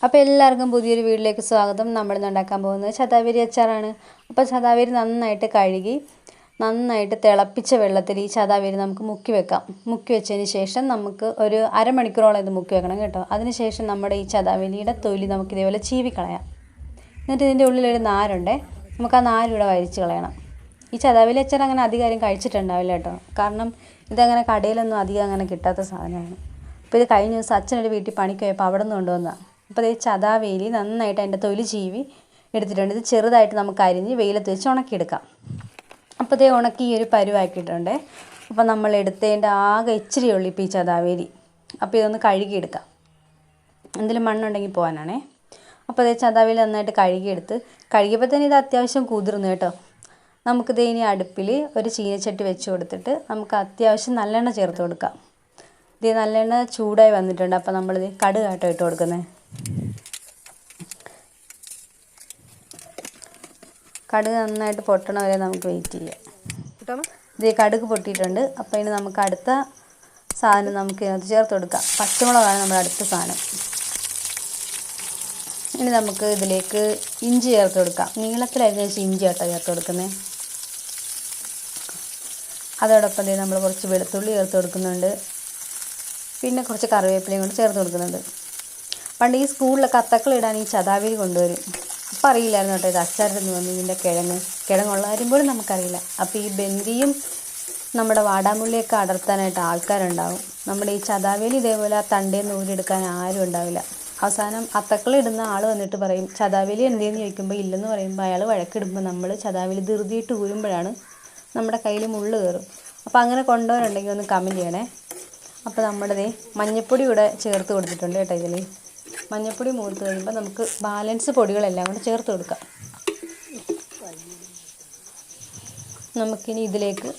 അപ്പോൾ എല്ലാവർക്കും പുതിയൊരു വീട്ടിലേക്ക് സ്വാഗതം. നമ്മൾ ഉണ്ടാക്കാൻ പോകുന്നത് ശതാവരി അച്ചാറാണ്. അപ്പോൾ ശതാവരി നന്നായിട്ട് കഴുകി നന്നായിട്ട് തിളപ്പിച്ച വെള്ളത്തിൽ ഈ ശതാവരി നമുക്ക് മുക്കി വെക്കാം. മുക്കി വെച്ചതിന് ശേഷം നമുക്ക് ഒരു അരമണിക്കൂറോളം ഇത് മുക്കി വെക്കണം കേട്ടോ. അതിന് ശേഷം നമ്മുടെ ഈ ശതാവരിയുടെ തൊലി നമുക്ക് ഇതേപോലെ ചീവിക്കളയാം. എന്നിട്ട് ഇതിന്റെ ഉള്ളിലൊരു നാരുണ്ടേ നമുക്ക് ആ നാരിവിടെ വരിച്ച് കളയണം. ഈ ചതാവിലി അച്ചാർ അങ്ങനെ അധികാരം കഴിച്ചിട്ടുണ്ടാവില്ല കേട്ടോ. കാരണം ഇതങ്ങനെ കടയിലൊന്നും അധികം അങ്ങനെ കിട്ടാത്ത സാധനമാണ്. അപ്പോൾ ഇത് കഴിഞ്ഞ ദിവസം അച്ഛനൊരു വീട്ടിൽ പണിക്ക് പോയപ്പോൾ അവിടെ നിന്ന് കൊണ്ടുവന്നതാണ് അപ്പോൾ ഈ ചതാവേലി നന്നായിട്ട് അതിന്റെ തൊലി ജീവി എടുത്തിട്ടുണ്ട്. ഇത് ചെറുതായിട്ട് നമുക്ക് അരിഞ്ഞ് വെയിലത്ത് വെച്ച് ഉണക്കിയെടുക്കാം. അപ്പോൾ ഇതേ ഉണക്കി ഈ ഒരു പരുവാക്കിയിട്ടുണ്ട്. അപ്പോൾ നമ്മൾ എടുത്തതിന്റെ ആകെ ഇച്ചിരി ഉള്ളു ഇപ്പോൾ ഈ ചതാവേലി. അപ്പോൾ ഇതൊന്ന് കഴുകിയെടുക്കാം. എന്തെങ്കിലും മണ്ണുണ്ടെങ്കിൽ പോകാനാണേ. അപ്പോൾ അതേ ചതാവേലി നന്നായിട്ട് കഴുകിയെടുത്ത് കഴുകിയപ്പോൾ തന്നെ ഇത് അത്യാവശ്യം കുതിർന്നു കേട്ടോ. നമുക്കിത് ഇനി അടുപ്പിൽ ഒരു ചീനച്ചട്ടി വെച്ച് കൊടുത്തിട്ട് നമുക്ക് അത്യാവശ്യം നല്ലെണ്ണ ചേർത്ത് കൊടുക്കാം. ഇത് നല്ലെണ്ണ ചൂടായി വന്നിട്ടുണ്ട്. അപ്പോൾ നമ്മളിത് കടുകാട്ടോ ഇട്ട് കൊടുക്കുന്നത് കടുക് നന്നായിട്ട് പൊട്ടണ വരെ നമുക്ക് വെയിറ്റ് ചെയ്യാം. ഇത് കടുക് പൊട്ടിയിട്ടുണ്ട്. അപ്പോൾ ഇനി നമുക്ക് അടുത്ത സാധനം നമുക്ക് ഇതിനകത്ത് ചേർത്ത് കൊടുക്കാം. പച്ചമുളകാണ് നമ്മുടെ അടുത്ത സാധനം. ഇനി നമുക്ക് ഇതിലേക്ക് ഇഞ്ചി ചേർത്ത് കൊടുക്കാം. നീളത്തിലായിരുന്നു വെച്ചാൽ ഇഞ്ചി ആട്ടോ ചേർത്ത് കൊടുക്കുന്നത് അതോടൊപ്പം തന്നെ നമ്മൾ കുറച്ച് വെളുത്തുള്ളി ചേർത്ത് കൊടുക്കുന്നുണ്ട്. പിന്നെ കുറച്ച് കറിവേപ്പിലയും കൂടി ചേർത്ത് കൊടുക്കുന്നുണ്ട്. പണ്ട് ഈ സ്കൂളിലൊക്കെ അത്തക്കൾ ഇടാൻ ഈ ചതാവിൽ കൊണ്ടുവരും. അപ്പം അറിയില്ലായിരുന്നു കേട്ടോ ഇത് അച്ചാറിന്ന് വന്നു ഇതിന്റെ കിഴങ്ങ് കിഴങ്ങുള്ള കാര്യം പോലും നമുക്കറിയില്ല. അപ്പോൾ ഈ ബന്ദിയും നമ്മുടെ വാടാമുള്ളിയൊക്കെ അടർത്താനായിട്ട് ആൾക്കാരുണ്ടാവും. നമ്മുടെ ഈ ചതാവേലി ഇതേപോലെ ആ തണ്ടേന്ന് ഊരിയെടുക്കാൻ ആരും ഉണ്ടാവില്ല. അവസാനം അത്തക്കൾ ഇടുന്ന ആൾ വന്നിട്ട് പറയും ചതാവേലി എന്തേന്ന് ചോദിക്കുമ്പോൾ ഇല്ലെന്ന് പറയുമ്പോൾ അയാൾ വഴക്കിടുമ്പോൾ നമ്മൾ ചതാവേലി ധൃതിയിട്ട് ഊരുമ്പോഴാണ് നമ്മുടെ കയ്യിൽ മുള്ളു കയറും. അപ്പോൾ അങ്ങനെ കൊണ്ടുപോകാനുണ്ടെങ്കിൽ ഒന്ന് കമന്റ് ചെയ്യണേ. അപ്പോൾ നമ്മുടെ ദേ മഞ്ഞൾപ്പൊടി ഇവിടെ ചേർത്ത് കൊടുത്തിട്ടുണ്ട് കേട്ടോ ഇതിൽ മഞ്ഞൾപ്പൊടി മൂത്ത് കഴിയുമ്പോൾ നമുക്ക് ബാലൻസ് പൊടികളെല്ലാം കൂടെ ചേർത്ത് കൊടുക്കാം. നമുക്കിനി ഇതിലേക്ക്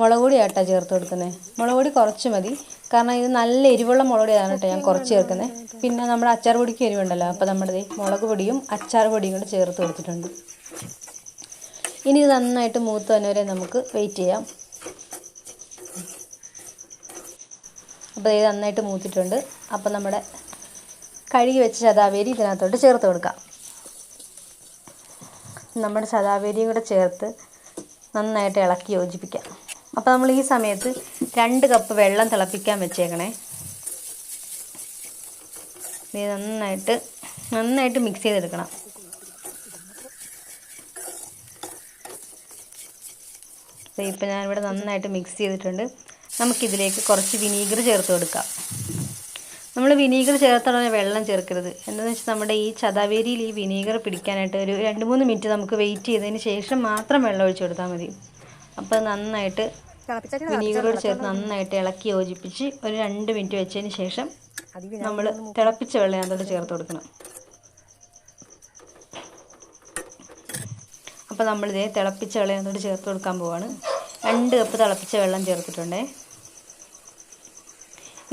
മുളക് പൊടി ആട്ടാ ചേർത്ത് കൊടുക്കുന്നത് മുളക് പൊടി കുറച്ച് മതി. കാരണം ഇത് നല്ല എരിവുള്ള മുളക് പൊടിയാണ് കേട്ടോ ഞാൻ കുറച്ച് ചേർക്കുന്നത് പിന്നെ നമ്മുടെ അച്ചാർ പൊടിക്ക് എരിവുണ്ടല്ലോ. അപ്പോൾ നമ്മുടെ മുളക് പൊടിയും അച്ചാർ പൊടിയും കൂടെ ചേർത്ത് കൊടുത്തിട്ടുണ്ട്. ഇനി ഇത് നന്നായിട്ട് മൂത്ത് തന്നെ വരെ നമുക്ക് വെയിറ്റ് ചെയ്യാം. അപ്പോൾ ഇത് നന്നായിട്ട് മൂത്തിട്ടുണ്ട്. അപ്പോൾ നമ്മുടെ കഴുകി വെച്ച ശതാവേരി ഇതിനകത്തോട്ട് ചേർത്ത് കൊടുക്കാം. നമ്മുടെ ശതാവേരിയും കൂടെ ചേർത്ത് നന്നായിട്ട് ഇളക്കി യോജിപ്പിക്കാം. അപ്പോൾ നമ്മൾ ഈ സമയത്ത് രണ്ട് കപ്പ് വെള്ളം തിളപ്പിക്കാൻ വെച്ചേക്കണേ. ഇത് നന്നായിട്ട് നന്നായിട്ട് മിക്സ് ചെയ്തെടുക്കണം. ഇപ്പോൾ ഞാനിവിടെ നന്നായിട്ട് മിക്സ് ചെയ്തിട്ടുണ്ട്. നമുക്കിതിലേക്ക് കുറച്ച് വിനീഗർ ചേർത്ത് കൊടുക്കാം. നമ്മൾ വിനീഗർ ചേർത്തുടനെ വെള്ളം ചേർക്കരുത്. എന്താണെന്ന് വെച്ചാൽ നമ്മുടെ ഈ ചതാവേരിയിൽ ഈ വിനീഗർ പിടിക്കാനായിട്ട് ഒരു രണ്ട് മൂന്ന് മിനിറ്റ് നമുക്ക് വെയിറ്റ് ചെയ്തതിന് ശേഷം മാത്രം വെള്ളം ഒഴിച്ചു കൊടുത്താൽ മതി. അപ്പോൾ നന്നായിട്ട് വിനീഗറോട് ചേർത്ത് നന്നായിട്ട് ഇളക്കി യോജിപ്പിച്ച് ഒരു രണ്ട് മിനിറ്റ് വെച്ചതിന് ശേഷം നമ്മൾ തിളപ്പിച്ച വെള്ളം അതിനകത്തോട്ട് ചേർത്ത് കൊടുക്കണം. അപ്പോൾ നമ്മളിതേ തിളപ്പിച്ച വെള്ളം അതിനകത്തോട്ട് ചേർത്ത് കൊടുക്കാൻ പോവാണ്. രണ്ട് കപ്പ് തിളപ്പിച്ച വെള്ളം ചേർത്തിട്ടുണ്ടേ.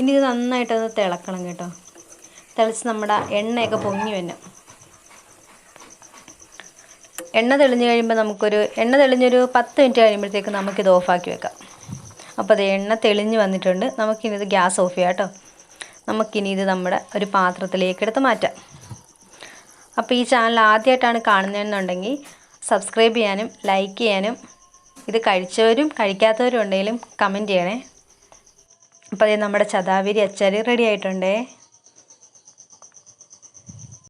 ഇനി ഇത് നന്നായിട്ട് നന്നായിട്ടൊന്ന് തിളക്കണം കേട്ടോ. തിളച്ച് നമ്മുടെ എണ്ണയൊക്കെ പൊങ്ങി വരണം. എണ്ണ തെളിഞ്ഞു കഴിയുമ്പോൾ നമുക്കൊരു എണ്ണ തെളിഞ്ഞൊരു പത്ത് മിനിറ്റ് കഴിയുമ്പോഴത്തേക്ക് നമുക്കിത് ഓഫാക്കി വെക്കാം. അപ്പോൾ അത് എണ്ണ തെളിഞ്ഞ് വന്നിട്ടുണ്ട്. നമുക്കിനി ഇത് ഗ്യാസ് ഓഫ് ചെയ്യാം കേട്ടോ. നമുക്കിനി ഇത് നമ്മുടെ ഒരു പാത്രത്തിലേക്ക് എടുത്ത് മാറ്റാം. അപ്പോൾ ഈ ചാനൽ ആദ്യമായിട്ടാണ് കാണുന്നതെന്നുണ്ടെങ്കിൽ സബ്സ്ക്രൈബ് ചെയ്യാനും ലൈക്ക് ചെയ്യാനും ഇത് കഴിച്ചവരും കഴിക്കാത്തവരും ഉണ്ടെങ്കിലും കമന്റ് ചെയ്യണേ. അപ്പോൾ നമ്മുടെ ചതാവിരി അച്ചാർ റെഡി ആയിട്ടുണ്ടേ.